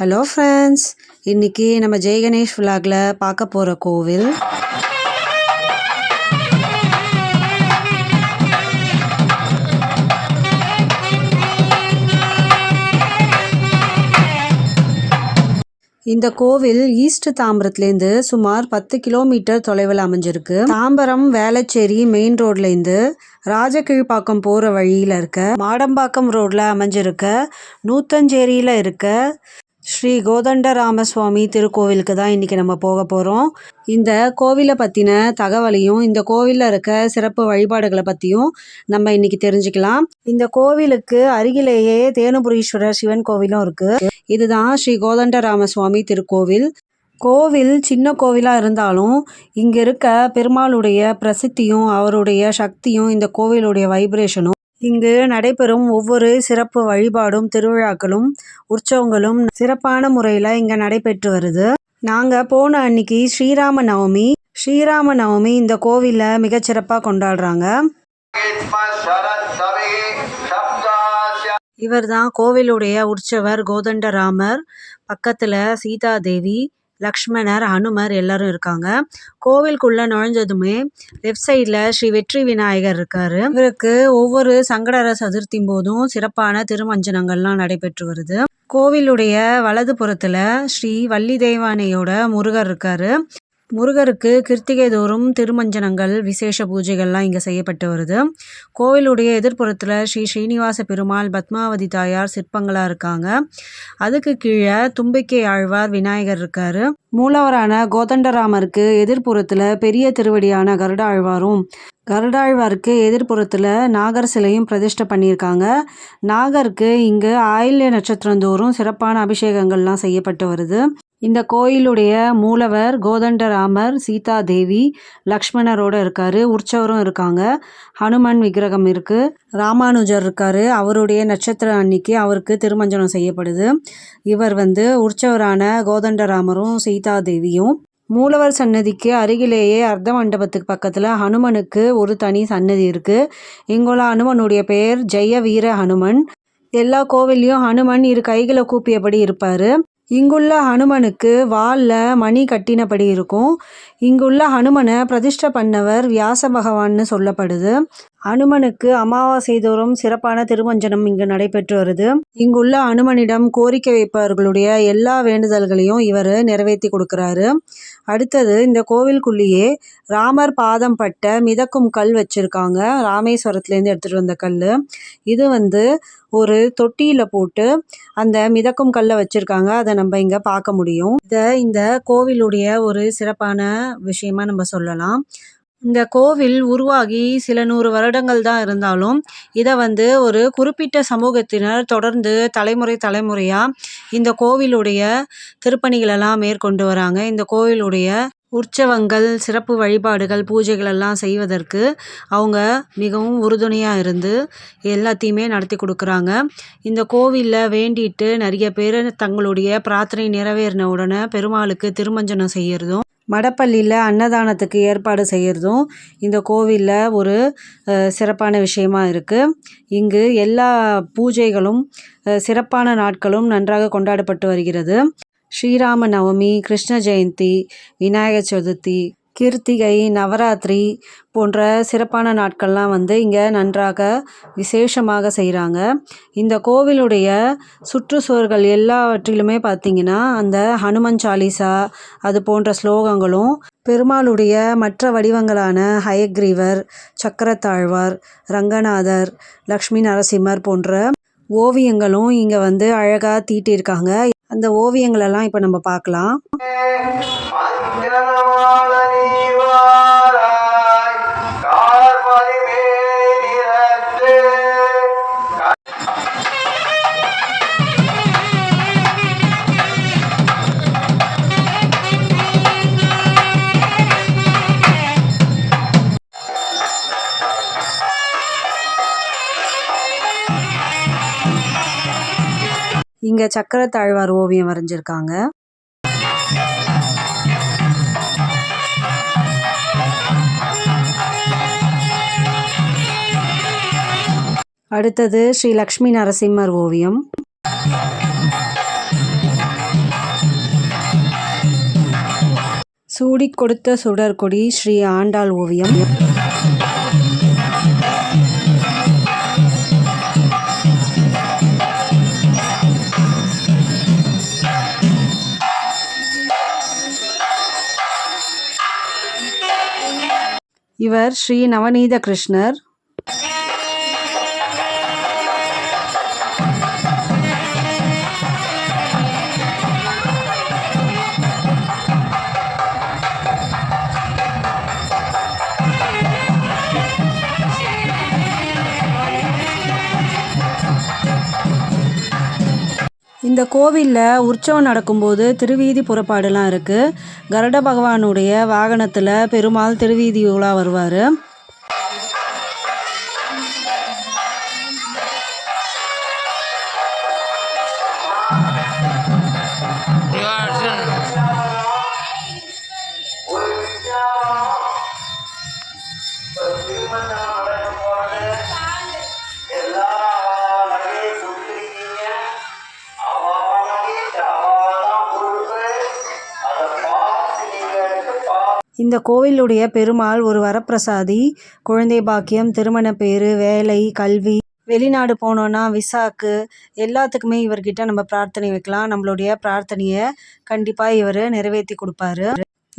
Hello friends இன்றைக்கி நம்ம ஜெய் விலாகில் பார்க்க போகிற கோவில். இந்த கோவில் ஈஸ்ட் தாம்பரத்துலேருந்து சுமார் பத்து கிலோமீட்டர் தொலைவில் அமைஞ்சிருக்கு. தாம்பரம் வேளச்சேரி மெயின் ரோட்லேருந்து ராஜகீழ்ப்பாக்கம் போகிற வழியில் இருக்க மாடம்பாக்கம் ரோட்டில் அமைஞ்சிருக்க நூத்தஞ்சேரியில் இருக்க ஸ்ரீ கோதண்டராமசுவாமி திருக்கோவிலுக்கு தான் இன்றைக்கி நம்ம போக போகிறோம் இந்த கோவிலை பற்றின தகவலையும் இந்த கோவிலில் இருக்க சிறப்பு வழிபாடுகளை பற்றியும் நம்ம இன்றைக்கி தெரிஞ்சுக்கலாம். இந்த கோவிலுக்கு அருகிலேயே தேனுபுரீஸ்வரர் சிவன் கோவிலும் இருக்குது இதுதான் ஸ்ரீ கோதண்டராமசுவாமி திருக்கோவில். கோவில் சின்ன கோவிலாக இருந்தாலும் இங்கே இருக்க பெருமாளுடைய பிரசித்தியும் அவருடைய சக்தியும் இந்த கோவிலுடைய வைப்ரேஷனும் இங்கு நடைபெறும் ஒவ்வொரு சிறப்பு வழிபாடும் திருவிழாக்களும் உற்சவங்களும் சிறப்பான முறையில் இங்கே நடைபெற்று வருது. நாங்கள் போன அன்னைக்கு ஸ்ரீராம நவமி ஸ்ரீராம நவமி இந்த கோவிலில் மிகச்சிறப்பாக கொண்டாடுறாங்க. இவர் தான் கோவிலுடைய உற்சவர் கோதண்டராமர் பக்கத்தில் சீதாதேவி லக்ஷ்மணர் ஹனுமர் எல்லாரும் இருக்காங்க. கோவிலுக்குள்ள நுழைஞ்சதுமே லெஃப்ட் சைடில் ஸ்ரீ வெற்றி விநாயகர் இருக்காரு. இவருக்கு ஒவ்வொரு சங்கடர சதுர்த்தி போதும் சிறப்பான திருமஞ்சனங்கள்லாம் நடைபெற்று வருது. கோவிலுடைய வலது புறத்துல ஸ்ரீ வள்ளி தெய்வானையோட முருகர் இருக்காரு. முருகருக்கு கிருத்திகை தோறும் திருமஞ்சனங்கள் விசேஷ பூஜைகள்லாம் இங்கே செய்யப்பட்டு வருது. கோவிலுடைய எதிர்ப்புறத்தில் ஸ்ரீ ஸ்ரீனிவாச பெருமாள் பத்மாவதி தாயார் சிற்பங்களாக இருக்காங்க. அதுக்கு கீழே தும்பிக்கை ஆழ்வார் விநாயகர் இருக்கார். மூலவரான கோதண்டராமருக்கு எதிர்ப்புறத்தில் பெரிய திருவடியான கருடாழ்வாரும் கருடாழ்வாருக்கு எதிர்ப்புறத்தில் நாகர் சிலையும் பிரதிஷ்டை பண்ணியிருக்காங்க. நாகருக்கு இங்கு ஆயில்ய நட்சத்திரம் தோறும் சிறப்பான அபிஷேகங்கள்லாம் செய்யப்பட்டு வருது. இந்த கோயிலுடைய மூலவர் கோதண்டராமர் சீதா தேவி லக்ஷ்மணரோட இருக்காரு உற்சவரும் இருக்காங்க. ஹனுமன் விக்கிரகம் இருக்குது ராமானுஜர் இருக்காரு. அவருடைய நட்சத்திர அன்னைக்கு அவருக்கு திருமஞ்சனம் செய்யப்படுது. இவர் வந்து உற்சவரான கோதண்டராமரும் சீதா தேவியும் மூலவர் சன்னதிக்கு அருகிலேயே அர்த்த மண்டபத்துக்கு பக்கத்தில் ஹனுமனுக்கு ஒரு தனி சன்னதி இருக்குது இங்குள்ள ஹனுமனுடைய பெயர் ஜெய வீர ஹனுமன். எல்லா கோவில்லையும் ஹனுமன் இரு கைகளை கூப்பியபடி இருப்பார். இங்குள்ள ஹனுமனுக்கு வாலில் மணி கட்டினபடி இருக்கும். இங்குள்ள ஹனுமனை பிரதிஷ்டை பண்ணவர் வியாச பகவான்னு சொல்லப்படுது. அனுமனுக்கு அமாவாசை தோறும் சிறப்பான திருமஞ்சனம் இங்கு நடைபெற்று வருது. இங்குள்ள அனுமனிடம் கோரிக்கை வைப்பவர்களுடைய எல்லா வேண்டுதல்களையும் இவர் நிறைவேற்றி கொடுக்குறாரு. அடுத்தது இந்த கோவிலுக்குள்ளேயே ராமர் பாதம் பட்ட மிதக்கும் கல் வச்சுருக்காங்க. ராமேஸ்வரத்துலேருந்து எடுத்துகிட்டு வந்த கல் இது வந்து ஒரு தொட்டியில் போட்டு அந்த மிதக்கும் கல்லை வச்சுருக்காங்க. அதை நம்ம இங்கே பார்க்க முடியும். இதை இந்த கோவிலுடைய ஒரு சிறப்பான விஷயமா நம்ம சொல்லலாம். இந்த கோவில் உருவாகி சில நூறு வருடங்கள் தான் இருந்தாலும் இதை வந்து ஒரு குறிப்பிட்ட சமூகத்தினர் தொடர்ந்து தலைமுறை தலைமுறையாக இந்த கோவிலுடைய திருப்பணிகளெல்லாம் மேற்கொண்டு வராங்க. இந்த கோவிலுடைய உற்சவங்கள் சிறப்பு வழிபாடுகள் பூஜைகள் எல்லாம் செய்வதற்கு அவங்க மிகவும் உறுதுணையாக இருந்து எல்லாத்தையுமே நடத்தி கொடுக்குறாங்க. இந்த கோவிலில் வேண்டிட்டு நிறைய பேர் தங்களுடைய பிரார்த்தனை நிறைவேறின உடனே பெருமாளுக்கு திருமஞ்சனம் செய்கிறதும் மடப்பள்ளியில் அன்னதானத்துக்கு ஏற்பாடு செய்கிறதும் இந்த கோவிலில் ஒரு சிறப்பான விஷயமா இருக்குது இங்கு எல்லா பூஜைகளும் சிறப்பான நாட்களும் நன்றாக கொண்டாடப்பட்டு வருகிறது. ஸ்ரீராம நவமி கிருஷ்ண ஜெயந்தி விநாயகர் சதுர்த்தி கிருத்திகை நவராத்திரி போன்ற சிறப்பான நாட்கள்லாம் வந்து இங்கே நன்றாக விசேஷமாக செய்கிறாங்க இந்த கோவிலுடைய சுற்றுச்சுவர்கள் எல்லாவற்றிலுமே பார்த்திங்கன்னா அந்த ஹனுமன் சாலிசா அது போன்ற ஸ்லோகங்களும் பெருமாளுடைய மற்ற வடிவங்களான ஹயக்ரீவர் சக்கரத்தாழ்வார் ரங்கநாதர் லக்ஷ்மி நரசிம்மர் போன்ற ஓவியங்களும் இங்கே வந்து அழகாக தீட்டியிருக்காங்க அந்த ஓவியங்களெல்லாம் இப்போ நம்ம பார்க்கலாம் இங்கே சக்கரத்தாழ்வார் ஓவியம் வரைஞ்சிருக்காங்க. அடுத்தது ஸ்ரீ லக்ஷ்மி நரசிம்மர் ஓவியம். சூடி கொடுத்த சுடற்கொடி ஸ்ரீ ஆண்டாள் ஓவியம். இவர் ஸ்ரீ நவநீத கிருஷ்ணர். இந்த கோவிலில் உற்சவம் நடக்கும்போது திருவீதி புறப்பாடுலாம் இருக்குது கருட பகவானுடைய வாகனத்தில் பெருமாள் திருவீதி உலா வருவார். இந்த கோவிலுடைய பெருமாள் ஒரு வரப்பிரசாதி. குழந்தை பாக்கியம் திருமண பேரு வேலை கல்வி. வெளிநாடு போனோன்னா விசாக்கு. எல்லாத்துக்குமே இவர்கிட்ட நம்ம பிரார்த்தனை வைக்கலாம். நம்மளுடைய பிரார்த்தனையை கண்டிப்பாக இவர் நிறைவேற்றி கொடுப்பாரு.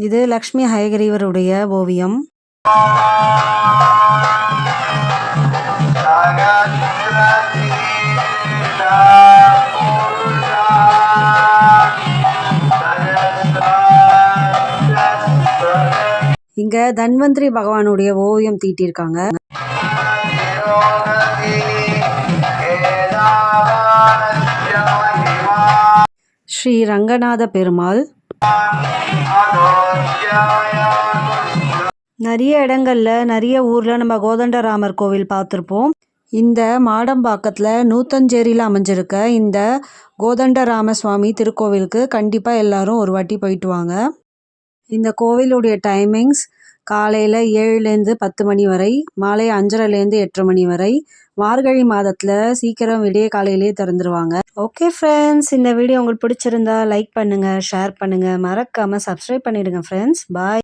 இது லக்ஷ்மி ஹயகிரீவருடைய ஓவியம். இங்க தன்வந்திரி பகவானுடைய ஓவியம் தீட்டியிருக்காங்க ஸ்ரீ ரங்கநாத பெருமாள். நிறைய இடங்கள்ல நிறைய ஊர்ல நம்ம கோதண்டராமர் கோவில் பார்த்துருப்போம். இந்த மாடம்பாக்கத்தில் நூத்தஞ்சேரியில் அமைஞ்சிருக்க இந்த கோதண்டராம சுவாமி திருக்கோவிலுக்கு கண்டிப்பாக எல்லாரும் ஒரு வாட்டி போயிட்டு வாங்க. இந்த கோவிலுடைய டைமிங்ஸ் காலையில் ஏழுலேருந்து பத்து மணி வரை மாலை அஞ்சரைலேருந்து எட்டு மணி வரை. மார்கழி மாதத்தில் சீக்கிரம் விடிய காலையிலேயே திறந்துருவாங்க. ஓகே ஃப்ரெண்ட்ஸ் இந்த வீடியோ உங்களுக்கு பிடிச்சிருந்தா லைக் பண்ணுங்கள் ஷேர் பண்ணுங்கள் மறக்காமல் சப்ஸ்கிரைப் பண்ணிவிடுங்க ஃப்ரெண்ட்ஸ் பாய்